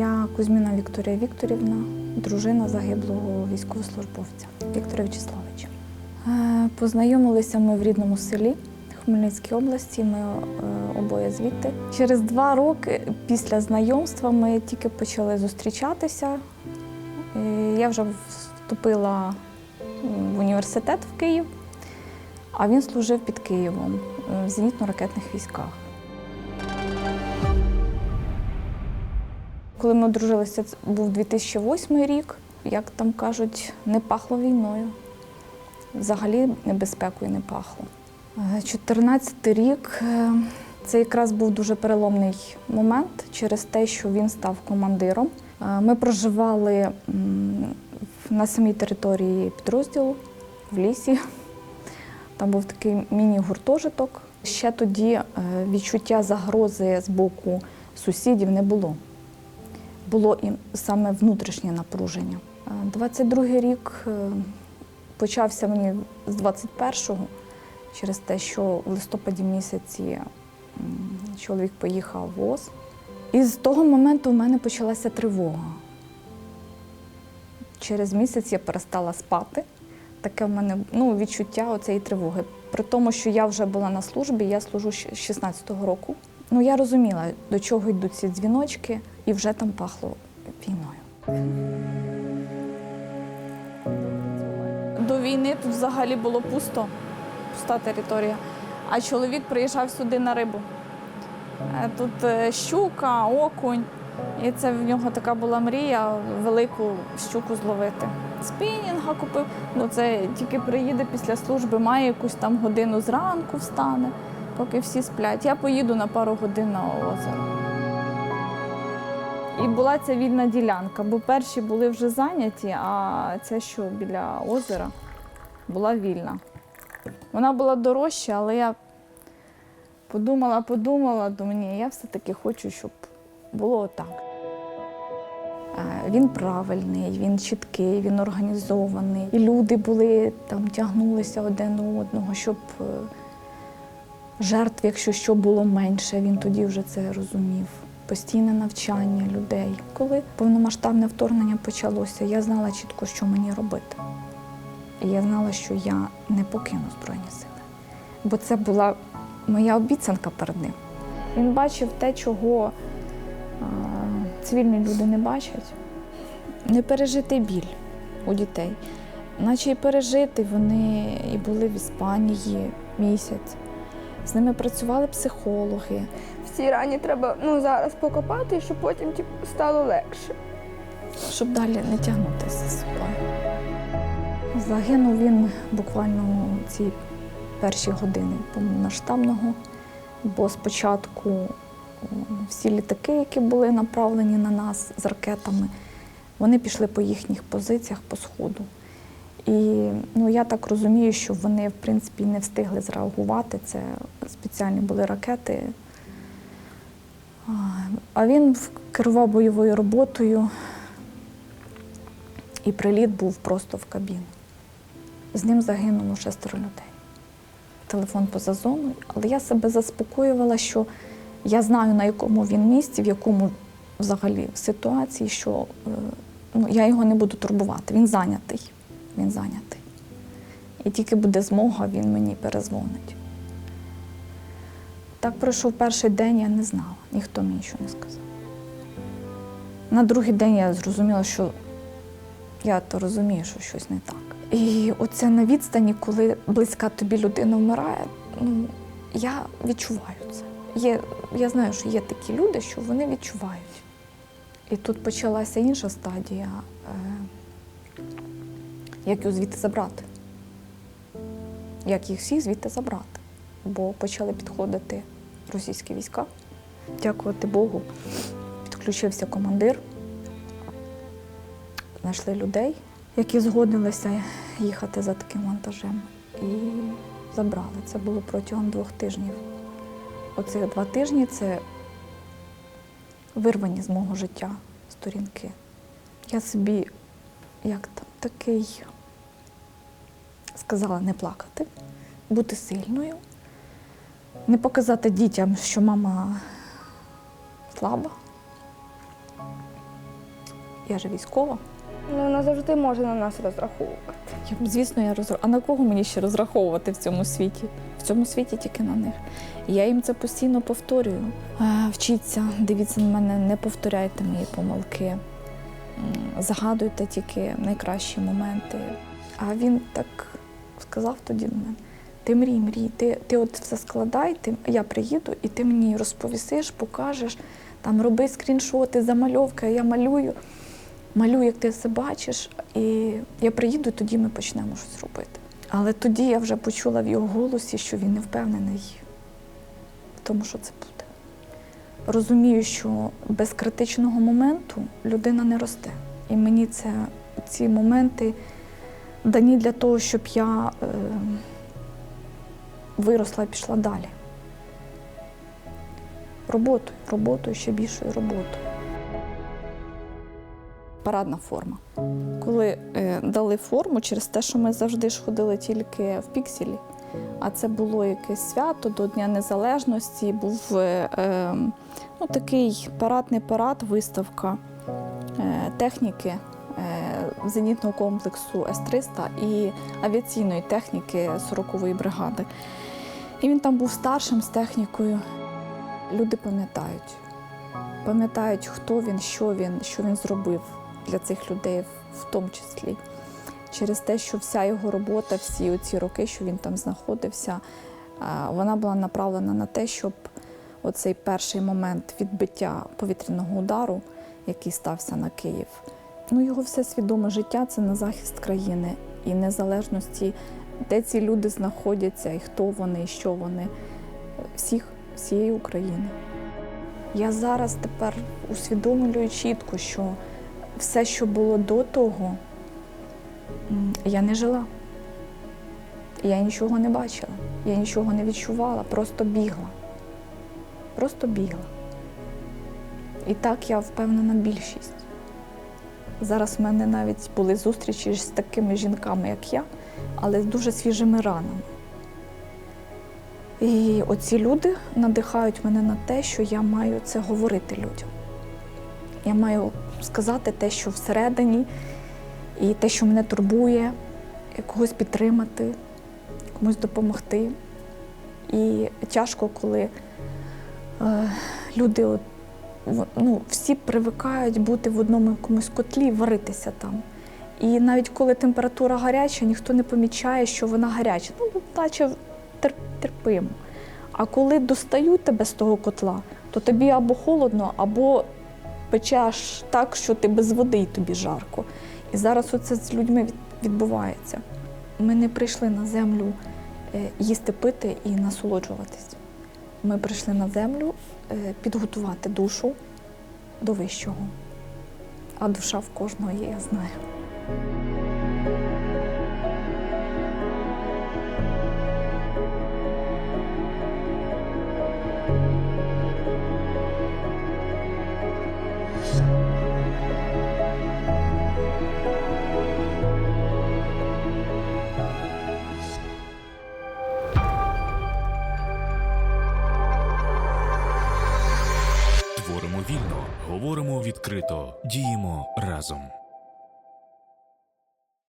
Я Кузьміна Вікторія Вікторівна, дружина загиблого військовослужбовця Віктора Вячеславовича. Е, Познайомилися ми в рідному селі Хмельницькій області. Ми е, обоє звідти. Через два роки після знайомства ми тільки почали зустрічатися. Я вже вступила в університет в Київ, а він служив під Києвом е, в зенітно-ракетних військах. Коли ми одружилися, це був 2008 рік, як там кажуть, не пахло війною. Взагалі небезпекою не пахло. 14 рік е, це якраз був дуже переломний момент через те, що він став командиром. Е, Ми проживали на самій території підрозділу в лісі. Там був такий міні-гуртожиток. Ще тоді е, відчуття загрози з боку сусідів не було. Було і саме внутрішнє напруження. Е, 22-й рік е, почався мені з 21-го через те, що в листопаді місяці чоловік поїхав в ОЗ. І з того моменту в мене почалася тривога. Через місяць я перестала спати. Таке в мене ну, відчуття оцеї тривоги. При тому, що я вже була на службі, я служу з 16-го року. Ну, я розуміла, до чого йдуть ці дзвіночки, і вже там пахло війною. До війни тут взагалі було пусто, пуста територія. А чоловік приїжджав сюди на рибу. Е, Тут е, щука, окунь. І це в нього така була мрія велику щуку зловити. Спінінга купив. Ну це тільки приїде після служби, має якусь там годину зранку встане, поки всі сплять. Я поїду на пару годин на озеро. І була ця вільна ділянка, бо перші були вже зайняті, а ця, що біля озера, була вільна. Вона була дорожча, але я подумала, подумала, думаю, ні, я все-таки хочу, щоб було отак. Е, Він правильний, він чіткий, він організований. І люди були там, тягнулися один до одного, щоб е, жертв, якщо що було менше, він тоді вже це розумів. Постійне навчання людей. Коли повномасштабне вторгнення почалося, я знала чітко, що мені робити. І я знала, що я не покину Збройні сили. Бо це була моя обіцянка перед ним. Він бачив те, чого а, цивільні люди не бачать. Не пережити біль у дітей. Наче і пережити вони і були в Іспанії місяць. З ними працювали психологи. В цій рані треба ну, зараз покопати, щоб потім типу, стало легше. щоб далі не тягнутися з собою. Загинув він буквально ці перші години повномасштабного, бо спочатку всі літаки, які були направлені на нас з ракетами, вони пішли по їхніх позиціях по сходу. І ну, я так розумію, що вони, в принципі, не встигли зреагувати. Це спеціальні були ракети. А, він керував бойовою роботою, і приліт був просто в кабіну. З ним загинуло шестеро людей. Телефон поза зоною, але я себе заспокоювала, що я знаю, на якому він місці, в якому взагалі ситуації, що е, ну, я його не буду турбувати. Він зайнятий. Він зайнятий. І тільки буде змога, він мені перезвонить. Так пройшов перший день, я не знала, ніхто мені нічого не сказав. На другий день я зрозуміла, що я то розумію, що щось не так. І оце на відстані, коли близька тобі людина вмирає, ну, я відчуваю це. Є, я знаю, що є такі люди, що вони відчувають. І тут почалася інша стадія, е, як його звідти забрати. Як їх всіх звідти забрати. Бо почали підходити російські війська. Дякувати Богу, підключився командир. Знайшли людей, які згодилися їхати за таким вантажем. І забрали. Це було протягом двох тижнів. Оці два тижні це вирвані з мого життя сторінки. Я собі, як там, такий сказала не плакати, бути сильною, не показати дітям, що мама слаба. Я же військова. Ну, вона завжди може на нас розраховувати. Я, звісно, я розраховую. А на кого мені ще розраховувати в цьому світі? В цьому світі тільки на них. І я їм це постійно повторюю. Вчіться, дивіться на мене, не повторяйте мої помилки. Загадуйте тільки найкращі моменти. А він так сказав тоді мене: ти мрій, мрій, ти, ти от все складай, ти, я приїду, і ти мені розповісиш, покажеш, там роби скріншоти, замальовки, я малюю малюю, як ти все бачиш, і я приїду, і тоді ми почнемо щось робити. Але тоді я вже почула в його голосі, що він не впевнений в тому, що це буде. Розумію, що без критичного моменту людина не росте. І мені це ці моменти дані для того, щоб я е, виросла і пішла далі. Роботою, роботою, ще більшою роботою парадна форма. Коли е, дали форму через те, що ми завжди ж ходили тільки в пікселі, а це було якесь свято до Дня Незалежності, був е, е, ну, такий парад, не парад, виставка е, техніки зенітного комплексу С-300 і авіаційної техніки 40-ї бригади. І він там був старшим з технікою. Люди пам'ятають. Пам'ятають, хто він, що він, що він зробив для цих людей, в тому числі. Через те, що вся його робота, всі ці роки, що він там знаходився, вона була направлена на те, щоб оцей перший момент відбиття повітряного удару, який стався на Київ, ну його все свідоме життя це на захист країни і незалежності, де ці люди знаходяться, і хто вони, і що вони, всіх, всієї України. Я зараз тепер усвідомлюю чітко, що все, що було до того, я не жила. Я нічого не бачила, я нічого не відчувала, просто бігла. Просто бігла. І так я впевнена більшість. Зараз в мене навіть були зустрічі з такими жінками, як я, але з дуже свіжими ранами. І оці люди надихають мене на те, що я маю це говорити людям. Я маю сказати те, що всередині, і те, що мене турбує, когось підтримати, комусь допомогти. І тяжко, коли е, люди, от, ну, всі привикають бути в одному якомусь котлі, варитися там. І навіть коли температура гаряча, ніхто не помічає, що вона гаряча. Ну, наче терпимо. А коли достають тебе з того котла, то тобі або холодно, або пече аж так, що ти без води і тобі жарко. І зараз оце з людьми відбувається. Ми не прийшли на землю е, їсти, пити і насолоджуватись. Ми прийшли на землю підготувати душу до вищого. А душа в кожного є, я знаю.